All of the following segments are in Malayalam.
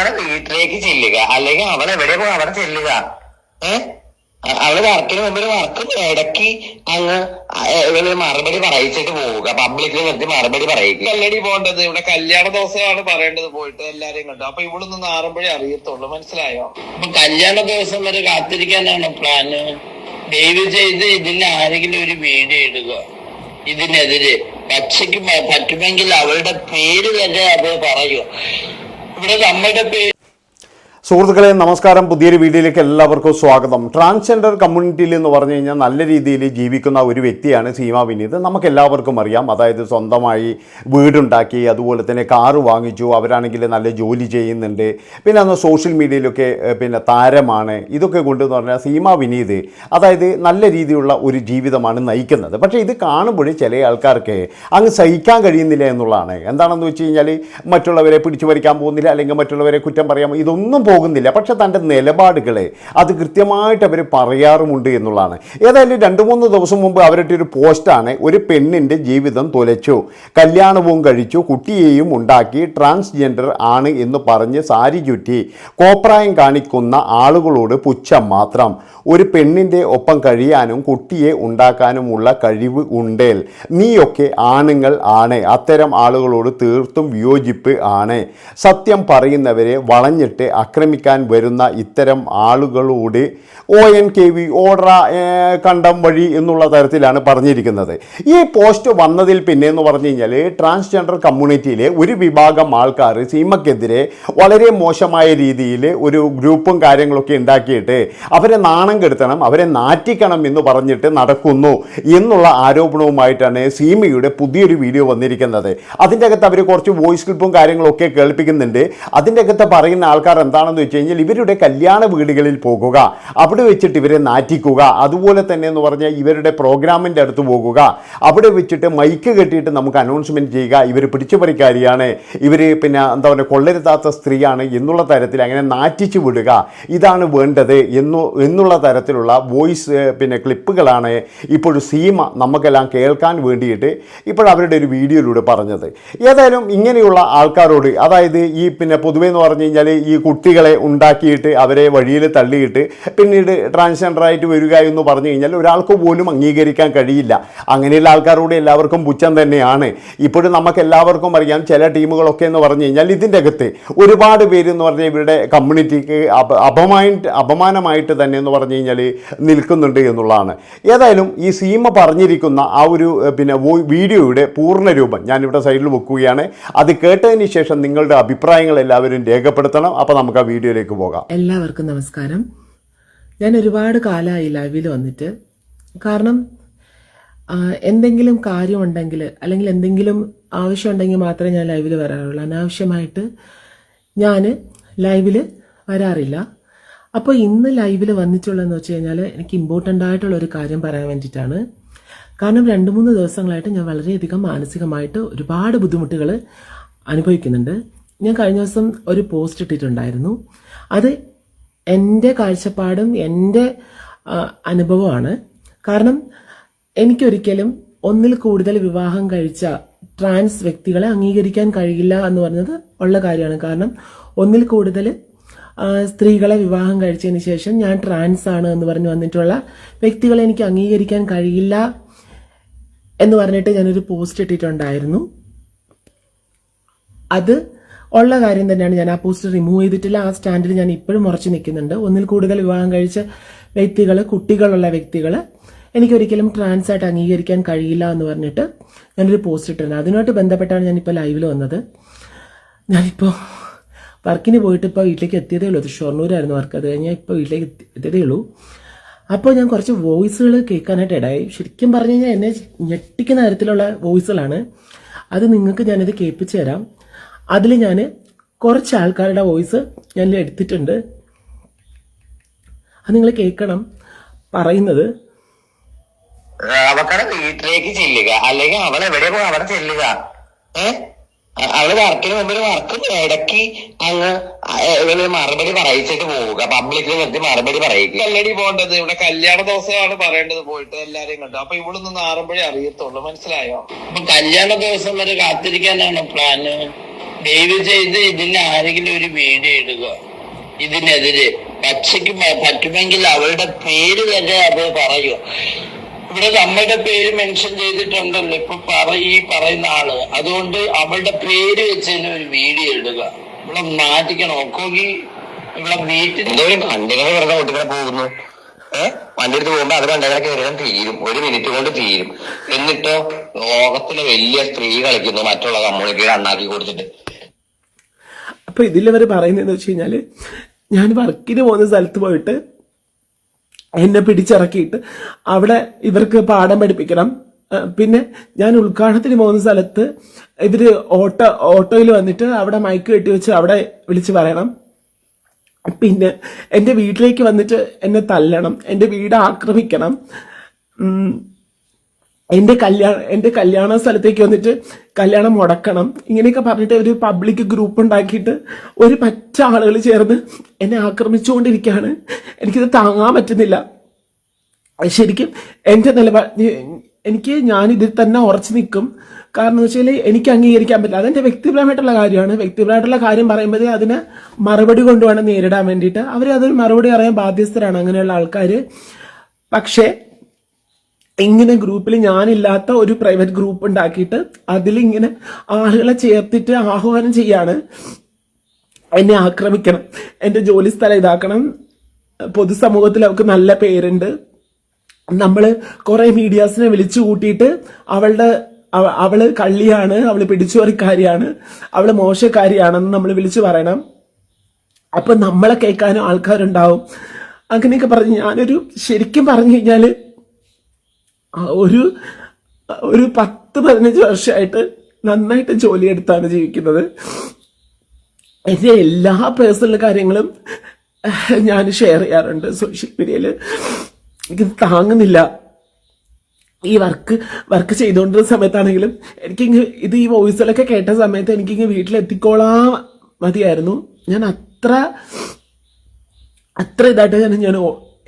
അവക്കടെ വീട്ടിലേക്ക് ചെല്ലുക. അല്ലെങ്കിൽ അവൾ എവിടെ പോകും അവിടെ ചെല്ലുക. ഏഹ് അവൾ വർക്കിന് മുമ്പിൽ വർക്ക് ഇടയ്ക്ക് അങ്ങ് ഇവൾ മറുപടി പറയിച്ചിട്ട് പോവുക. പബ്ലിക്കിൽ നിർത്തി മറുപടി പറയിക്കുക. കല്ലടി പോകേണ്ടത് ഇവിടെ കല്യാണ ദിവസമാണ് പറയേണ്ടത് പോയിട്ട് എല്ലാരെയും കണ്ടു. അപ്പൊ ഇവിടെ നിന്ന് ആറുമ്പോഴേ അറിയത്തുള്ളൂ. മനസ്സിലായോ? അപ്പൊ കല്യാണ ദിവസം വരെ കാത്തിരിക്കാനാണ് പ്ലാന് ദയവ് ചെയ്ത് ഇതിന് ആരെങ്കിലും ഒരു വീഡിയോ ഇടുക. ഇതിനെതിരെ. പക്ഷയ്ക്ക് പറ്റുമെങ്കിൽ അവളുടെ പേര് തന്നെ അത് പറയൂ. ഇവിടെ അമ്മയുടെ പേര് സുഹൃത്തുക്കളെ നമസ്കാരം. പുതിയൊരു വീഡിയോയിലേക്ക് എല്ലാവർക്കും സ്വാഗതം. ട്രാൻസ്ജെൻഡർ കമ്മ്യൂണിറ്റിയിൽ എന്ന് പറഞ്ഞു കഴിഞ്ഞാൽ നല്ല രീതിയിൽ ജീവിക്കുന്ന ഒരു വ്യക്തിയാണ് സീമ വിനീത്. നമുക്ക് എല്ലാവർക്കും അറിയാം. അതായത് സ്വന്തമായി വീടുണ്ടാക്കി അതുപോലെ തന്നെ കാറ് വാങ്ങിച്ചു അവരാണെങ്കിൽ നല്ല ജോലി ചെയ്യുന്നുണ്ട്. പിന്നെ അന്ന് സോഷ്യൽ മീഡിയയിലൊക്കെ പിന്നെ താരമാണ്. ഇതൊക്കെ കൊണ്ടെന്ന് പറഞ്ഞാൽ സീമ വിനീത് അതായത് നല്ല രീതിയിലുള്ള ഒരു ജീവിതമാണ് നയിക്കുന്നത്. പക്ഷേ ഇത് കാണുമ്പോൾ ചില ആൾക്കാർക്ക് അങ്ങ് സഹിക്കാൻ കഴിയുന്നില്ല എന്നുള്ളതാണ്. എന്താണെന്ന് വെച്ച് കഴിഞ്ഞാൽ മറ്റുള്ളവരെ പിടിച്ചു പോകുന്നില്ല അല്ലെങ്കിൽ മറ്റുള്ളവരെ കുറ്റം പറയാം. ഇതൊന്നും പോകുന്നില്ല. പക്ഷെ തന്റെ നിലപാടുകളെ അത് കൃത്യമായിട്ട് അവർ പറയാറുമുണ്ട് എന്നുള്ളതാണ്. ഏതായാലും രണ്ട് മൂന്ന് ദിവസം മുമ്പ് അവരുടെ ഒരു പോസ്റ്റാണ് ഒരു പെണ്ണിന്റെ ജീവിതം തുലച്ചു. കല്യാണവും കഴിച്ചു കുട്ടിയെയും ഉണ്ടാക്കി ട്രാൻസ്ജെൻഡർ ആണ് എന്ന് പറഞ്ഞ് സാരി ചുറ്റി കോപ്രായം കാണിക്കുന്ന ആളുകളോട് പുച്ഛം മാത്രം. ഒരു പെണ്ണിന്റെ ഒപ്പം കഴിയാനും കുട്ടിയെ ഉണ്ടാക്കാനുമുള്ള കഴിവ് ഉണ്ടേൽ നീയൊക്കെ ആണുങ്ങൾ ആണ്. അത്തരം ആളുകളോട് തീർത്തും വിയോജിപ്പ് ആണ്. സത്യം പറയുന്നവരെ വളഞ്ഞിട്ട് ആക്രമിക്കാൻ വരുന്ന ഇത്തരം ആളുകളോട് ഒ എൻ കെ വി ഓഡ്ര കണ്ടം വഴി എന്നുള്ള തരത്തിലാണ് പറഞ്ഞിരിക്കുന്നത്. ഈ പോസ്റ്റ് വന്നതിൽ പിന്നെ എന്ന് പറഞ്ഞു കഴിഞ്ഞാൽ ട്രാൻസ്ജെൻഡർ കമ്മ്യൂണിറ്റിയിലെ ഒരു വിഭാഗം ആൾക്കാർ സീമക്കെതിരെ വളരെ മോശമായ രീതിയിൽ ഒരു ഗ്രൂപ്പും കാര്യങ്ങളൊക്കെ ഉണ്ടാക്കിയിട്ട് അവരെ നാണം കെടുത്തണം അവരെ നാറ്റിക്കണം എന്ന് പറഞ്ഞിട്ട് നടക്കുന്നു എന്നുള്ള ആരോപണവുമായിട്ടാണ് സീമയുടെ പുതിയൊരു വീഡിയോ വന്നിരിക്കുന്നത്. അതിന്റെ അകത്ത് അവർ കുറച്ച് വോയിസ് ക്ലിപ്പും കാര്യങ്ങളൊക്കെ കേൾപ്പിക്കുന്നുണ്ട്. അതിന്റെ അകത്ത് പറയുന്ന ആൾക്കാർ എന്താണെന്ന് വെച്ച് കഴിഞ്ഞാൽ ഇവരുടെ കല്യാണ വീടുകളിൽ പോകുക. അവിടെ വെച്ചിട്ട് ഇവരെ നാറ്റിക്കുക. അതുപോലെ തന്നെ എന്ന് പറഞ്ഞാൽ ഇവരുടെ പ്രോഗ്രാമിന്റെ അടുത്ത് പോകുക. അവിടെ വെച്ചിട്ട് മൈക്ക് കെട്ടിയിട്ട് നമുക്ക് അനൗൺസ്മെന്റ് ചെയ്യുക. ഇവർ പിടിച്ചുപറിക്കാരിയാണ്. ഇവർ പിന്നെ എന്താ പറയുക കൊള്ളരുതാത്ത സ്ത്രീയാണ് എന്നുള്ള തരത്തിൽ അങ്ങനെ നാറ്റിച്ചു വിടുക. ഇതാണ് വേണ്ടത് എന്നു എന്നുള്ള തരത്തിലുള്ള വോയിസ് പിന്നെ ക്ലിപ്പുകളാണ് ഇപ്പോൾ സീമ നമുക്കെല്ലാം കേൾക്കാൻ വേണ്ടിയിട്ട് ഇപ്പോൾ അവരുടെ ഒരു വീഡിയോയിലൂടെ പറഞ്ഞത്. ഏതായാലും ഇങ്ങനെയുള്ള ആൾക്കാരോട് അതായത് ഈ പിന്നെ പൊതുവേ എന്ന് പറഞ്ഞു കഴിഞ്ഞാൽ ഈ കുട്ടികളെ ഉണ്ടാക്കിയിട്ട് അവരെ വഴിയിൽ തള്ളിയിട്ട് പിന്നീട് ട്രാൻസ്ജെൻഡർ ആയിട്ട് വരിക എന്ന് പറഞ്ഞു കഴിഞ്ഞാൽ ഒരാൾക്ക് പോലും അംഗീകരിക്കാൻ കഴിയില്ല. അങ്ങനെയുള്ള ആൾക്കാരോട് എല്ലാവർക്കും പുച്ഛം തന്നെയാണ്. ഇപ്പോഴും നമുക്ക് എല്ലാവർക്കും അറിയാം ചില ടീമുകളൊക്കെ എന്ന് പറഞ്ഞു കഴിഞ്ഞാൽ ഇതിന്റെ അകത്ത് ഒരുപാട് പേര് എന്ന് പറഞ്ഞാൽ ഇവരുടെ കമ്മ്യൂണിറ്റിക്ക് അപ അപമാന അപമാനമായിട്ട് തന്നെ എന്ന് പറഞ്ഞു കഴിഞ്ഞാൽ നിൽക്കുന്നുണ്ട് എന്നുള്ളതാണ്. ഏതായാലും ഈ സീമ പറഞ്ഞിരിക്കുന്ന ആ ഒരു പിന്നെ വീഡിയോയുടെ പൂർണ രൂപം ഞാനിവിടെ സൈഡിൽ വെക്കുകയാണ്. അത് കേട്ടതിന് ശേഷം നിങ്ങളുടെ അഭിപ്രായങ്ങൾ എല്ലാവരും രേഖപ്പെടുത്തണം. അപ്പോൾ നമുക്ക് വീഡിയോയിലേക്ക് പോകാം. എല്ലാവർക്കും നമസ്കാരം. ഞാൻ ഒരുപാട് കാലമായി ലൈവിൽ വന്നിട്ട്. കാരണം എന്തെങ്കിലും കാര്യമുണ്ടെങ്കിൽ അല്ലെങ്കിൽ എന്തെങ്കിലും ആവശ്യമുണ്ടെങ്കിൽ മാത്രമേ ഞാൻ ലൈവിൽ വരാറുള്ളൂ. അനാവശ്യമായിട്ട് ഞാൻ ലൈവിൽ വരാറില്ല. അപ്പോൾ ഇന്ന് ലൈവിൽ വന്നിട്ടുള്ളതെന്ന് വെച്ച് കഴിഞ്ഞാൽ എനിക്ക് ഇമ്പോർട്ടന്റ് ആയിട്ടുള്ള ഒരു കാര്യം പറയാൻ വേണ്ടിയിട്ടാണ്. കാരണം രണ്ട് മൂന്ന് ദിവസങ്ങളായിട്ട് ഞാൻ വളരെയധികം മാനസികമായിട്ട് ഒരുപാട് ബുദ്ധിമുട്ടുകൾ അനുഭവിക്കുന്നുണ്ട്. ഞാൻ കഴിഞ്ഞ ദിവസം ഒരു പോസ്റ്റ് ഇട്ടിട്ടുണ്ടായിരുന്നു. അത് എന്റെ കാഴ്ചപ്പാടും എന്റെ അനുഭവമാണ്. കാരണം എനിക്കൊരിക്കലും ഒന്നിൽ കൂടുതൽ വിവാഹം കഴിച്ച ട്രാൻസ് വ്യക്തികളെ അംഗീകരിക്കാൻ കഴിയില്ല എന്ന് പറഞ്ഞത് ഉള്ള കാര്യമാണ്. കാരണം ഒന്നിൽ കൂടുതൽ സ്ത്രീകളെ വിവാഹം കഴിച്ചതിന് ശേഷം ഞാൻ ട്രാൻസ് ആണ് എന്ന് പറഞ്ഞ് വന്നിട്ടുള്ള വ്യക്തികളെ എനിക്ക് അംഗീകരിക്കാൻ കഴിയില്ല എന്ന് പറഞ്ഞിട്ട് ഞാനൊരു പോസ്റ്റ് ഇട്ടിട്ടുണ്ടായിരുന്നു. അത് ഉള്ള കാര്യം തന്നെയാണ് ഞാൻ ആ പോസ്റ്റർ റിമൂവ് ചെയ്തിട്ടില്ല. ആ സ്റ്റാൻഡിൽ ഞാൻ ഇപ്പോഴും ഉറച്ചു നിൽക്കുന്നുണ്ട്. ഒന്നിൽ കൂടുതൽ വിവാഹം കഴിച്ച വ്യക്തികൾ കുട്ടികളുള്ള വ്യക്തികൾ എനിക്കൊരിക്കലും ട്രാൻസ് ആയിട്ട് അംഗീകരിക്കാൻ കഴിയില്ല എന്ന് പറഞ്ഞിട്ട് ഞാനൊരു പോസ്റ്റ് ഇട്ടിട്ടുണ്ട് അതിനോട്ട് ബന്ധപ്പെട്ടാണ് ഞാനിപ്പോൾ ലൈവിൽ വന്നത്. ഞാനിപ്പോൾ വർക്കിന് പോയിട്ട് ഇപ്പോൾ വീട്ടിലേക്ക് എത്തിയതേ ഉള്ളൂ. ഷൊർണൂരായിരുന്നു വർക്ക്. അത് കഴിഞ്ഞാൽ ഇപ്പോൾ വീട്ടിലേക്ക് എത്തി- എത്തിയതേ ഉള്ളൂ. അപ്പോൾ ഞാൻ കുറച്ച് വോയിസുകൾ കേൾക്കാനായിട്ട് ഇടയായി. ശരിക്കും പറഞ്ഞു കഴിഞ്ഞാൽ എന്നെ ഞെട്ടിക്കുന്ന തരത്തിലുള്ള വോയിസുകളാണ് അത് നിങ്ങൾക്ക് ഞാനിത് കേൾപ്പിച്ചു തരാം. അതിൽ ഞാൻ കുറച്ച് ആൾക്കാരുടെ വോയിസ് ഞാൻ എടുത്തിട്ടുണ്ട്. അത് നിങ്ങൾ കേൾക്കണം. പറയുന്നത് അവക്കടെ വീട്ടിലേക്ക് ചെല്ലുക. അല്ലെങ്കിൽ അവൾ എവിടെ പോയി അവിടെ ചെല്ലുക. ഏഹ് അവൾ വർക്കിന് മുമ്പിൽ വർക്ക് ഇടയ്ക്ക് അങ്ങ് ഇവൾ മറുപടി പറയിച്ചിട്ട് പോവുക. പബ്ലിക്കിൽ നിർത്തി മറുപടി പറയുക കല്ലടി പോകേണ്ടത് ഇവിടെ കല്യാണ ദിവസമാണ് പറയേണ്ടത് പോയിട്ട് എല്ലാരെയും കണ്ടു. അപ്പൊ ഇവിടെ നിന്ന് ആറുമ്പോഴേ അറിയത്തുള്ളൂ. മനസ്സിലായോ? അപ്പൊ കല്യാണ ദിവസം വരെ കാത്തിരിക്കാനാണ് പ്ലാന് ദയവ് ചെയ്ത് ഇതിന് ആരെങ്കിലും ഒരു വീഡിയോ ഇടുക. ഇതിനെതിരെ. പച്ചയ്ക്ക് പറ്റുമെങ്കിൽ അവളുടെ പേര് തന്നെ അത് പറയുക. ഇവിടെ നമ്മളുടെ പേര് മെൻഷൻ ചെയ്തിട്ടുണ്ടല്ലോ. ഇപ്പൊ പറ ഈ പറയുന്ന ആൾ. അതുകൊണ്ട് അവളുടെ പേര് വെച്ച് തന്നെ ഒരു വീഡിയോ ഇടുക. ഇവിടെ മാറ്റിക്കണം. ഒക്കെ ഇവിടെ വീട്ടിൽ പോകുന്നു. ഏഹ് വണ്ടി എടുത്ത് പോകുമ്പോ അത് വണ്ടികളൊക്കെ കയറിയാൽ തീരും. ഒരു മിനിറ്റ് കൊണ്ട് തീരും. എന്നിട്ടോ ലോകത്തിലെ വലിയ സ്ത്രീ കളിക്കുന്നു മറ്റുള്ള കമ്മ്യൂണിറ്റിയുടെ അണ്ണാക്കി കൊടുത്തിട്ട്. അപ്പൊ ഇതിലവർ പറയുന്നതെന്ന് വെച്ച് കഴിഞ്ഞാൽ ഞാൻ വർക്കിന് പോകുന്ന സ്ഥലത്ത് പോയിട്ട് എന്നെ പിടിച്ചിറക്കിയിട്ട് അവിടെ ഇവർക്ക് പാഠം പഠിപ്പിക്കണം. പിന്നെ ഞാൻ ഉദ്ഘാടനത്തിന് പോകുന്ന സ്ഥലത്ത് ഇവർ ഓട്ടോ ഓട്ടോയിൽ വന്നിട്ട് അവിടെ മൈക്ക് കെട്ടി വെച്ച് അവിടെ വിളിച്ച് പറയണം. പിന്നെ എന്റെ വീട്ടിലേക്ക് വന്നിട്ട് എന്നെ തല്ലണം എന്റെ വീട് ആക്രമിക്കണം. എന്റെ കല്യാണ എന്റെ കല്യാണ സ്ഥലത്തേക്ക് വന്നിട്ട് കല്യാണം മുടക്കണം. ഇങ്ങനെയൊക്കെ പറഞ്ഞിട്ട് ഒരു പബ്ലിക് ഗ്രൂപ്പ് ഉണ്ടാക്കിയിട്ട് ഒരു പറ്റ ആളുകൾ ചേർന്ന് എന്നെ ആക്രമിച്ചുകൊണ്ടിരിക്കുകയാണ്. എനിക്കിത് താങ്ങാൻ പറ്റുന്നില്ല. ശരിക്കും എന്റെ നിലപാട് എനിക്ക് ഞാൻ ഇതിൽ തന്നെ ഉറച്ചു നിൽക്കും. കാരണം എന്ന് വെച്ചാൽ എനിക്ക് അംഗീകരിക്കാൻ പറ്റില്ല. അതെന്റെ വ്യക്തിപരമായിട്ടുള്ള കാര്യമാണ്. വ്യക്തിപരമായിട്ടുള്ള കാര്യം പറയുമ്പോഴേ അതിന് മറുപടി കൊണ്ടുവേണം നേരിടാൻ വേണ്ടിയിട്ട് അവർ അതൊരു മറുപടി അറിയാൻ ബാധ്യസ്ഥരാണ് അങ്ങനെയുള്ള ആൾക്കാർ പക്ഷേ ഇങ്ങനെ ഗ്രൂപ്പിൽ ഞാനില്ലാത്ത ഒരു പ്രൈവറ്റ് ഗ്രൂപ്പ് ഉണ്ടാക്കിയിട്ട് അതിലിങ്ങനെ ആളുകളെ ചേർത്തിട്ട് ആഹ്വാനം ചെയ്യാണ് എന്നെ ആക്രമിക്കണം. എന്റെ ജോലി സ്ഥലം ഇതാക്കണം. പൊതുസമൂഹത്തിൽ അവർക്ക് നല്ല പേരുണ്ട്. നമ്മൾ കുറേ മീഡിയാസിനെ വിളിച്ചു കൂട്ടിയിട്ട് അവളുടെ അവ- അവൾ കള്ളിയാണ് അവൾ പിടിച്ചുപറിക്കാരിയാണ് അവൾ മോശക്കാരിയാണെന്ന് നമ്മൾ വിളിച്ചു പറയണം. അപ്പൊ നമ്മളെ കേൾക്കാനും ആൾക്കാരുണ്ടാവും. അങ്ങനെയൊക്കെ പറഞ്ഞ് ഞാനൊരു ശരിക്കും പറഞ്ഞു കഴിഞ്ഞാൽ ഒരു ഒരു പത്ത് പതിനഞ്ച് വർഷമായിട്ട് നന്നായിട്ട് ജോലിയെടുത്താണ് ജീവിക്കുന്നത്. എന്റെ എല്ലാ പേഴ്സണൽ കാര്യങ്ങളും ഞാൻ ഷെയർ ചെയ്യാറുണ്ട് സോഷ്യൽ മീഡിയയിൽ എനിക്ക് താങ്ങുന്നില്ല. ഈ വർക്ക് വർക്ക് ചെയ്തുകൊണ്ടിരുന്ന സമയത്താണെങ്കിലും എനിക്കിങ്ങ് ഇത് ഈ വോയിസിലൊക്കെ കേട്ട സമയത്ത് എനിക്കിങ്ങ് വീട്ടിലെത്തിക്കോളാ മതിയായിരുന്നു. ഞാൻ അത്ര അത്ര ഇതായിട്ട് ഞാൻ ഞാൻ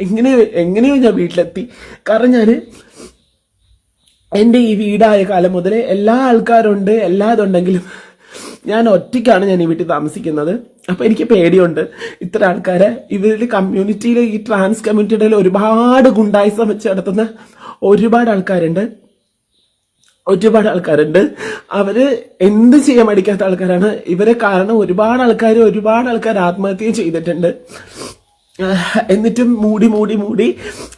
എങ്ങനെയോ എങ്ങനെയോ ഞാൻ വീട്ടിലെത്തി. കാരണം ഞാൻ എന്റെ ഈ വീടായ കാലം മുതൽ എല്ലാ ആൾക്കാരുണ്ട് എല്ലാ ഇതുണ്ടെങ്കിലും ഞാൻ ഒറ്റയ്ക്കാണ് ഞാൻ ഈ വീട്ടിൽ താമസിക്കുന്നത്. അപ്പോൾ എനിക്ക് പേടിയുണ്ട്. ഇത്ര ആൾക്കാരെ ഇവരുടെ കമ്മ്യൂണിറ്റിയിൽ ഈ ട്രാൻസ് കമ്മ്യൂണിറ്റിയുടെ ഒരുപാട് ഗുണ്ടായിസം വെച്ച് നടത്തുന്ന ഒരുപാട് ആൾക്കാരുണ്ട്. ഒരുപാട് ആൾക്കാരുണ്ട്. അവർ എന്ത് ചെയ്യാൻ മടിക്കാത്ത ആൾക്കാരാണ്. ഇവരെ കാരണം ഒരുപാട് ആൾക്കാർ ഒരുപാട് ആൾക്കാർ ആത്മഹത്യ ചെയ്തിട്ടുണ്ട്. എന്നിട്ടും മൂടി മൂടി മൂടി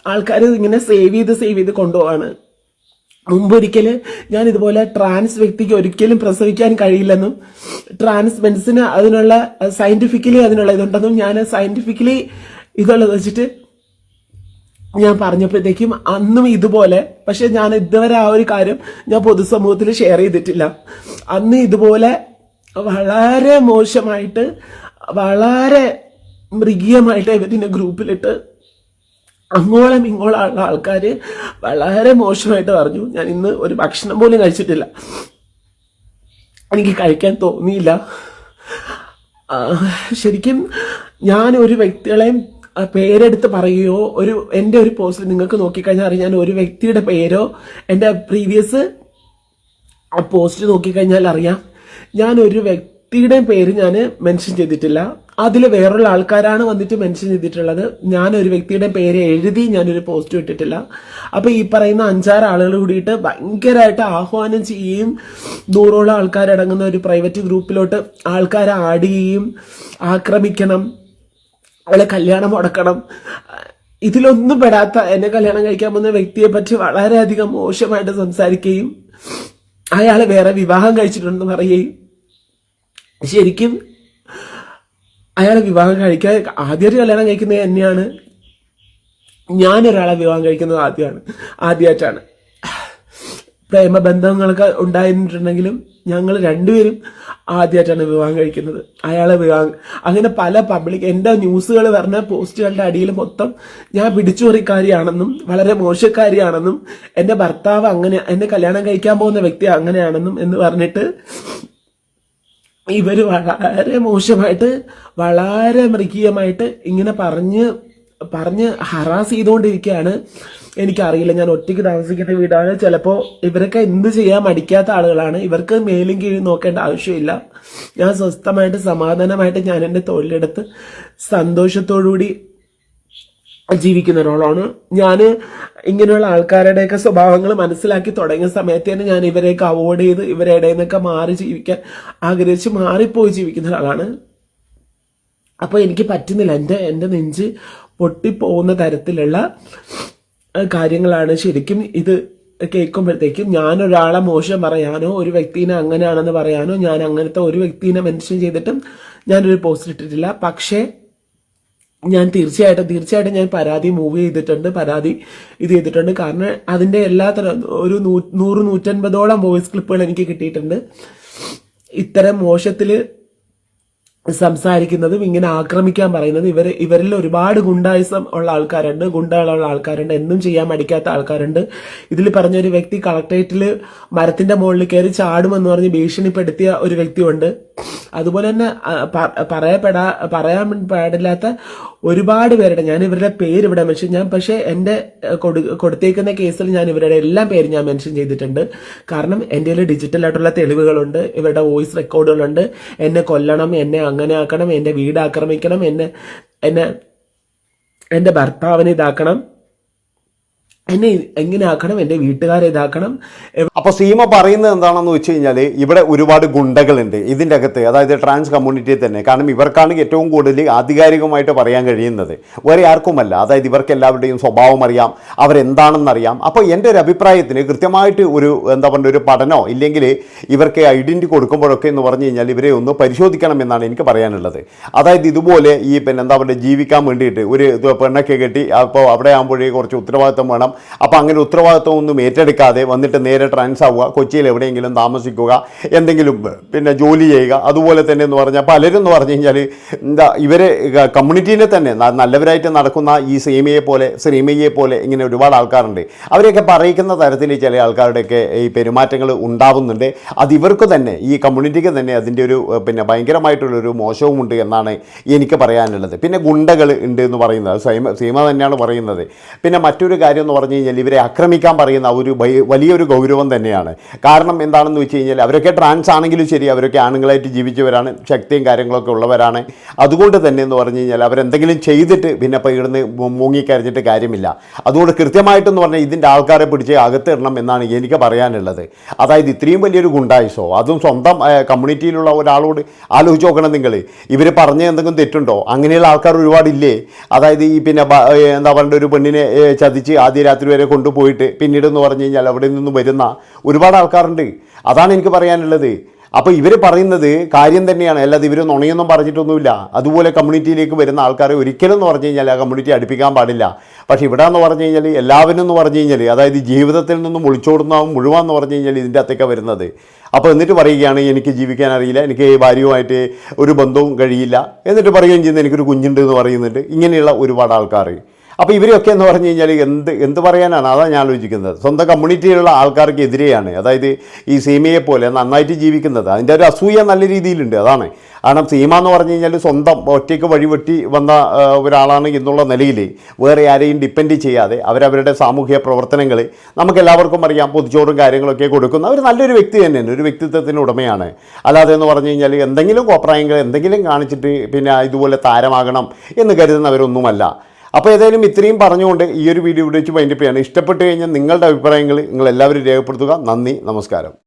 ആൾക്കാർ ഇങ്ങനെ സേവ് ചെയ്ത് സേവ് ചെയ്ത് കൊണ്ടുപോവാണ്. മുമ്പൊരിക്കൽ ഞാൻ ഇതുപോലെ ട്രാൻസ് വ്യക്തിക്ക് ഒരിക്കലും പ്രസവിക്കാൻ കഴിയില്ലെന്നും ട്രാൻസ് മെൻസിന് അതിനുള്ള സയന്റിഫിക്കലി അതിനുള്ള ഇതുണ്ടെന്നും ഞാൻ സയന്റിഫിക്കലി ഇതുള്ളത് വെച്ചിട്ട് ഞാൻ പറഞ്ഞപ്പോഴത്തേക്കും അന്നും ഇതുപോലെ പക്ഷെ ഞാൻ ഇതുവരെ ആ ഒരു കാര്യം ഞാൻ പൊതുസമൂഹത്തിൽ ഷെയർ ചെയ്തിട്ടില്ല. അന്ന് ഇതുപോലെ വളരെ മോശമായിട്ട് വളരെ മൃഗീയമായിട്ട് ഇവരിനെ ഗ്രൂപ്പിലിട്ട് അങ്ങോളം ഇങ്ങോളം ആൾക്കാർ വളരെ മോശമായിട്ട് പറഞ്ഞു. ഞാൻ ഇന്ന് ഒരു ഭക്ഷണം പോലും കഴിച്ചിട്ടില്ല. എനിക്ക് കഴിക്കാൻ തോന്നിയില്ല. ശരിക്കും ഞാൻ ഒരു വ്യക്തികളെയും പേരെടുത്ത് പറയുകയോ ഒരു എന്റെ ഒരു പോസ്റ്റ് നിങ്ങൾക്ക് നോക്കിക്കഴിഞ്ഞാൽ അറിയാം ഞാൻ ഒരു വ്യക്തിയുടെ പേരോ എന്റെ പ്രീവിയസ് പോസ്റ്റ് നോക്കിക്കഴിഞ്ഞാൽ അറിയാം. ഞാൻ ഒരു വ്യക്തിയുടെ പേര് ഞാൻ മെൻഷൻ ചെയ്തിട്ടില്ല. അതിൽ വേറുള്ള ആൾക്കാരാണ് വന്നിട്ട് മെൻഷൻ ചെയ്തിട്ടുള്ളത്. ഞാൻ ഒരു വ്യക്തിയുടെ പേര് എഴുതി ഞാനൊരു പോസ്റ്റ് ഇട്ടിട്ടില്ല. അപ്പോൾ ഈ പറയുന്ന അഞ്ചാറ് ആളുകൾ കൂടിയിട്ട് ഭയങ്കരമായിട്ട് ആഹ്വാനം ചെയ്യുകയും നൂറോളം ആൾക്കാരടങ്ങുന്ന ഒരു പ്രൈവറ്റ് ഗ്രൂപ്പിലോട്ട് ആൾക്കാരെ ആഡ് ചെയ്യും ആക്രമിക്കണം അവളെ കല്യാണം മുടക്കണം. ഇതിലൊന്നും പെടാത്ത എന്നെ കല്യാണം കഴിക്കാൻ പോകുന്ന വ്യക്തിയെ പറ്റി വളരെയധികം മോശമായിട്ട് സംസാരിക്കുകയും അയാളെ വേറെ വിവാഹം കഴിച്ചിട്ടുണ്ടെന്ന് പറയുകയും ശരിക്കും അയാളെ വിവാഹം കഴിക്കാൻ ആദ്യമായിട്ട് കല്യാണം കഴിക്കുന്നത് തന്നെയാണ് ഞാനൊരാളെ വിവാഹം കഴിക്കുന്നത് ആദ്യമാണ്. ആദ്യമായിട്ടാണ്. പ്രേമബന്ധങ്ങളൊക്കെ ഉണ്ടായിട്ടുണ്ടെങ്കിലും ഞങ്ങൾ രണ്ടുപേരും ആദ്യമായിട്ടാണ് വിവാഹം കഴിക്കുന്നത്. അയാളെ വിവാഹം അങ്ങനെ പല പബ്ലിക് എന്റെ ന്യൂസുകൾ പറഞ്ഞ പോസ്റ്റുകളുടെ അടിയിൽ മൊത്തം ഞാൻ പിടിച്ചുപറിക്കാരിയാണെന്നും വളരെ മോശക്കാരിയാണെന്നും എന്റെ ഭർത്താവ് അങ്ങനെ എന്നെ കല്യാണം കഴിക്കാൻ പോകുന്ന വ്യക്തി അങ്ങനെയാണെന്നും എന്ന് പറഞ്ഞിട്ട് ഇവർ വളരെ മോശമായിട്ട് വളരെ മൃഗീയമായിട്ട് ഇങ്ങനെ പറഞ്ഞ് പറഞ്ഞ് ഹറാസ് ചെയ്തുകൊണ്ടിരിക്കുകയാണ്. എനിക്കറിയില്ല ഞാൻ ഒറ്റയ്ക്ക് താമസിക്കുന്ന വീടാണ്. ചിലപ്പോൾ ഇവരൊക്കെ എന്ത് ചെയ്യാൻ മടിക്കാത്ത ആളുകളാണ്. ഇവർക്ക് മേലും കീഴും നോക്കേണ്ട ആവശ്യമില്ല. ഞാൻ സ്വസ്ഥമായിട്ട് സമാധാനമായിട്ട് ഞാൻ എന്റെ തൊഴിലെടുത്ത് സന്തോഷത്തോടുകൂടി ജീവിക്കുന്ന ഒരാളാണ്. ഞാൻ ഇങ്ങനെയുള്ള ആൾക്കാരുടെയൊക്കെ സ്വഭാവങ്ങൾ മനസ്സിലാക്കി തുടങ്ങിയ സമയത്ത് തന്നെ ഞാൻ ഇവരെയൊക്കെ അവോയ്ഡ് ചെയ്ത് ഇവരുടെ നിന്നൊക്കെ മാറി ജീവിക്കാൻ ആഗ്രഹിച്ച് മാറിപ്പോയി ജീവിക്കുന്ന ഒരാളാണ്. അപ്പോൾ എനിക്ക് പറ്റുന്നില്ല. എന്റെ എന്റെ നെഞ്ച് പൊട്ടിപ്പോകുന്ന തരത്തിലുള്ള കാര്യങ്ങളാണ് ശരിക്കും ഇത് കേൾക്കുമ്പോഴത്തേക്കും. ഞാൻ ഒരാളെ മോശം പറയാനോ ഒരു വ്യക്തിനെ അങ്ങനെയാണെന്ന് പറയാനോ ഞാൻ അങ്ങനത്തെ ഒരു വ്യക്തിനെ മെൻഷൻ ചെയ്തിട്ടും ഞാനൊരു പോസ്റ്റ് ഇട്ടിട്ടില്ല. പക്ഷേ ഞാൻ തീർച്ചയായിട്ടും തീർച്ചയായിട്ടും ഞാൻ പരാതി മൂവ് ചെയ്തിട്ടുണ്ട് പരാതി ഇത് ചെയ്തിട്ടുണ്ട്. കാരണം അതിന്റെ എല്ലാ തരം ഒരു നൂ- നൂറ് നൂറ്റൻപതോളം വോയിസ് ക്ലിപ്പുകൾ എനിക്ക് കിട്ടിയിട്ടുണ്ട്. ഇത്തരം മോശത്തിൽ സംസാരിക്കുന്നതും ഇങ്ങനെ ആക്രമിക്കാൻ പറയുന്നത് ഇവർ ഇവരിൽ ഒരുപാട് ഗുണ്ടായുസം ഉള്ള ആൾക്കാരുണ്ട്. ഗുണ്ടകളുള്ള ആൾക്കാരുണ്ട്. എന്നും ചെയ്യാൻ മടിക്കാത്ത ആൾക്കാരുണ്ട്. ഇതിൽ പറഞ്ഞ ഒരു വ്യക്തി കളക്ടറേറ്റിൽ മരത്തിന്റെ മുകളിൽ കയറി ചാടുമെന്ന് പറഞ്ഞ് ഭീഷണിപ്പെടുത്തിയ ഒരു വ്യക്തിയുണ്ട്. അതുപോലെ തന്നെ പറയപ്പെടാ പറയാൻ പാടില്ലാത്ത ഒരുപാട് പേരുടെ ഞാൻ ഇവരുടെ പേര് ഇവിടെ മെൻഷൻ ഞാൻ പക്ഷേ എന്റെ കൊടു- കൊടുത്തേക്കുന്ന കേസിൽ ഞാൻ ഇവരുടെ എല്ലാ പേരും ഞാൻ മെൻഷൻ ചെയ്തിട്ടുണ്ട്. കാരണം എന്റെ കയ്യിൽ ഡിജിറ്റൽ ആയിട്ടുള്ള തെളിവുകളുണ്ട് ഇവരുടെ വോയിസ് റെക്കോർഡുകളുണ്ട് എന്നെ കൊല്ലണം എന്നെ അങ്ങനെ ആക്കണം എന്റെ വീട് ആക്രമിക്കണം എന്നെ എന്നെ എന്റെ ഭർത്താവിനെ ഇതാക്കണം. എന്നെ എങ്ങനെ ആക്കണം എന്റെ വീട്ടുകാരെ ഇതാക്കണം? അപ്പോൾ സീമ പറയുന്നത് എന്താണെന്ന് വെച്ച് കഴിഞ്ഞാൽ ഇവിടെ ഒരുപാട് ഗുണ്ടകളുണ്ട് ഇതിന്റെ അകത്ത് അതായത് ട്രാൻസ് കമ്മ്യൂണിറ്റിയിൽ തന്നെ. കാരണം ഇവർക്കാണ് ഏറ്റവും കൂടുതൽ ആധികാരികമായിട്ട് പറയാൻ കഴിയുന്നത്. വേറെ ആർക്കുമല്ല. അതായത് ഇവർക്ക് എല്ലാവരുടെയും സ്വഭാവം അറിയാം അവരെന്താണെന്നറിയാം അപ്പോൾ എന്റെ ഒരു അഭിപ്രായത്തിന് കൃത്യമായിട്ട് ഒരു എന്താ പറയുക ഒരു പഠനമോ ഇല്ലെങ്കിൽ ഇവർക്ക് ഐഡന്റി കൊടുക്കുമ്പോഴൊക്കെ എന്ന് പറഞ്ഞു കഴിഞ്ഞാൽ ഇവരെ ഒന്ന് പരിശോധിക്കണം എന്നാണ് എനിക്ക് പറയാനുള്ളത്. അതായത് ഇതുപോലെ ഈ പിന്നെ എന്താ പറയുക ജീവിക്കാൻ വേണ്ടിയിട്ട് ഒരു പെണ്ണൊക്കെ കെട്ടി അപ്പോൾ അവിടെ ആകുമ്പോഴേ കുറച്ച് ഉത്തരവാദിത്തം വേണം. അപ്പോൾ അങ്ങനെ ഉത്തരവാദിത്വം ഒന്നും ഏറ്റെടുക്കാതെ വന്നിട്ട് നേരെ ട്രാൻസ് ആവുക കൊച്ചിയിൽ എവിടെയെങ്കിലും താമസിക്കുക എന്തെങ്കിലും പിന്നെ ജോലി ചെയ്യുക അതുപോലെ തന്നെ എന്ന് പറഞ്ഞാൽ പലരും എന്ന് പറഞ്ഞു കഴിഞ്ഞാൽ എന്താ ഇവരെ കമ്മ്യൂണിറ്റീനെ തന്നെ നല്ലവരായിട്ട് നടക്കുന്ന ഈ സീമയെ പോലെ ശ്രീമയെ പോലെ ഇങ്ങനെ ഒരുപാട് ആൾക്കാരുണ്ട്. അവരെയൊക്കെ പറയിക്കുന്ന തരത്തിൽ ചില ആൾക്കാരുടെയൊക്കെ ഈ പെരുമാറ്റങ്ങൾ ഉണ്ടാവുന്നുണ്ട്. അത് ഇവർക്ക് തന്നെ ഈ കമ്മ്യൂണിറ്റിക്ക് തന്നെ അതിന്റെ ഒരു പിന്നെ ഭയങ്കരമായിട്ടുള്ളൊരു മോശവുമുണ്ട് എന്നാണ് എനിക്ക് പറയാനുള്ളത്. പിന്നെ ഗുണ്ടകൾ ഉണ്ട് എന്ന് പറയുന്നത് സീമ സീമ തന്നെയാണ് പറയുന്നത്. പിന്നെ മറ്റൊരു കാര്യം എന്ന് പറഞ്ഞു കഴിഞ്ഞാൽ ഇവരെ ആക്രമിക്കാൻ പറയുന്ന ഒരു വലിയൊരു ഗൗരവം തന്നെയാണ്. കാരണം എന്താണെന്ന് വെച്ച് കഴിഞ്ഞാൽ അവരൊക്കെ ട്രാൻസ് ആണെങ്കിലും ശരി അവരൊക്കെ ആണുങ്ങളായിട്ട് ജീവിച്ചവരാണ് ശക്തിയും കാര്യങ്ങളൊക്കെ ഉള്ളവരാണ്. അതുകൊണ്ട് തന്നെ എന്ന് പറഞ്ഞു കഴിഞ്ഞാൽ അവരെന്തെങ്കിലും ചെയ്തിട്ട് പിന്നെ ഇവിടുന്ന് മുങ്ങിക്കരഞ്ഞിട്ട് കാര്യമില്ല. അതുകൊണ്ട് കൃത്യമായിട്ടെന്ന് പറഞ്ഞാൽ ഇതിന്റെ ആൾക്കാരെ പിടിച്ച് അകത്തിടണം എന്നാണ് എനിക്ക് പറയാനുള്ളത്. അതായത് ഇത്രയും വലിയൊരു ഗുണ്ടായിസോ അതും സ്വന്തം കമ്മ്യൂണിറ്റിയിലുള്ള ഒരാളോട് ആലോചിച്ച് നോക്കണം നിങ്ങൾ ഇവർ പറഞ്ഞ എന്തെങ്കിലും തെറ്റുണ്ടോ? അങ്ങനെയുള്ള ആൾക്കാർ ഒരുപാടില്ലേ? അതായത് ഈ പിന്നെ എന്താ പറയുക ഒരു പെണ്ണിനെ ചതിച്ച് ആദ്യ രാത്രി വരെ കൊണ്ടുപോയിട്ട് പിന്നീട് എന്ന് പറഞ്ഞു കഴിഞ്ഞാൽ അവിടെ നിന്ന് വരുന്ന ഒരുപാട് ആൾക്കാരുണ്ട്. അതാണ് എനിക്ക് പറയാനുള്ളത്. അപ്പോൾ ഇവർ പറയുന്നത് കാര്യം തന്നെയാണ്. അല്ലാതെ ഇവർ നുണയൊന്നും പറഞ്ഞിട്ടൊന്നുമില്ല. അതുപോലെ കമ്മ്യൂണിറ്റിയിലേക്ക് വരുന്ന ആൾക്കാരെ ഒരിക്കലും എന്ന് പറഞ്ഞു കഴിഞ്ഞാൽ ആ കമ്മ്യൂണിറ്റി അടുപ്പിക്കാൻ പാടില്ല. പക്ഷേ ഇവിടെ എന്ന് പറഞ്ഞു കഴിഞ്ഞാൽ എല്ലാവരും എന്ന് പറഞ്ഞു കഴിഞ്ഞാൽ അതായത് ജീവിതത്തിൽ നിന്നും ഒളിച്ചോടുന്ന മുഴുവൻ എന്ന് പറഞ്ഞു കഴിഞ്ഞാൽ ഇതിന്റെ അകത്തേക്ക് വരുന്നത്. അപ്പോൾ എന്നിട്ട് പറയുകയാണ് എനിക്ക് ജീവിക്കാൻ അറിയില്ല. എനിക്ക് ഭാര്യയുമായിട്ട് ഒരു ബന്ധവും കഴിയില്ല. എന്നിട്ട് പറയുകയും ചെയ്യുന്നത് എനിക്കൊരു കുഞ്ഞുണ്ട് എന്ന് പറയുന്നുണ്ട്. ഇങ്ങനെയുള്ള ഒരുപാട് ആൾക്കാർ അപ്പോൾ ഇവരെയൊക്കെ എന്ന് പറഞ്ഞു കഴിഞ്ഞാൽ എന്ത് എന്ത് പറയാനാണ്? അതാണ് ഞാൻ ആലോചിക്കുന്നത്. സ്വന്തം കമ്മ്യൂണിറ്റിയിലുള്ള ആൾക്കാർക്ക് എതിരെയാണ്. അതായത് ഈ സീമയെ പോലെ നന്നായിട്ട് ജീവിക്കുന്നത്. അതിന്റെ ഒരു അസൂയ നല്ല രീതിയിലുണ്ട്. അതാണ്. കാരണം സീമ എന്ന് പറഞ്ഞു കഴിഞ്ഞാൽ സ്വന്തം ഒറ്റയ്ക്ക് വഴിവെട്ടി വന്ന ഒരാളാണ് എന്നുള്ള നിലയിൽ വേറെ ആരെയും ഡിപ്പെൻഡ് ചെയ്യാതെ അവരവരുടെ സാമൂഹ്യ പ്രവർത്തനങ്ങൾ നമുക്ക് എല്ലാവർക്കും അറിയാം. പൊതുച്ചോറും കാര്യങ്ങളൊക്കെ കൊടുക്കുന്ന ഒരു നല്ലൊരു വ്യക്തി തന്നെയാണ്. ഒരു വ്യക്തിത്വത്തിന് ഉടമയാണ്. അല്ലാതെ എന്ന് പറഞ്ഞു കഴിഞ്ഞാൽ എന്തെങ്കിലും കോപ്രായങ്ങൾ എന്തെങ്കിലും കാണിച്ചിട്ട് പിന്നെ ഇതുപോലെ താരമാകണം എന്ന് കരുതുന്നവരൊന്നുമല്ല. അപ്പോൾ ഏതായാലും ഇത്രയും പറഞ്ഞുകൊണ്ട് ഈ ഒരു വീഡിയോ ഇവിടെ വെച്ച് വൈൻഡപ്പ് ചെയ്യാണ്. ഇഷ്ടപ്പെട്ട് കഴിഞ്ഞാൽ നിങ്ങളുടെ അഭിപ്രായങ്ങൾ നിങ്ങൾ എല്ലാവരും രേഖപ്പെടുത്തുക. നന്ദി നമസ്കാരം.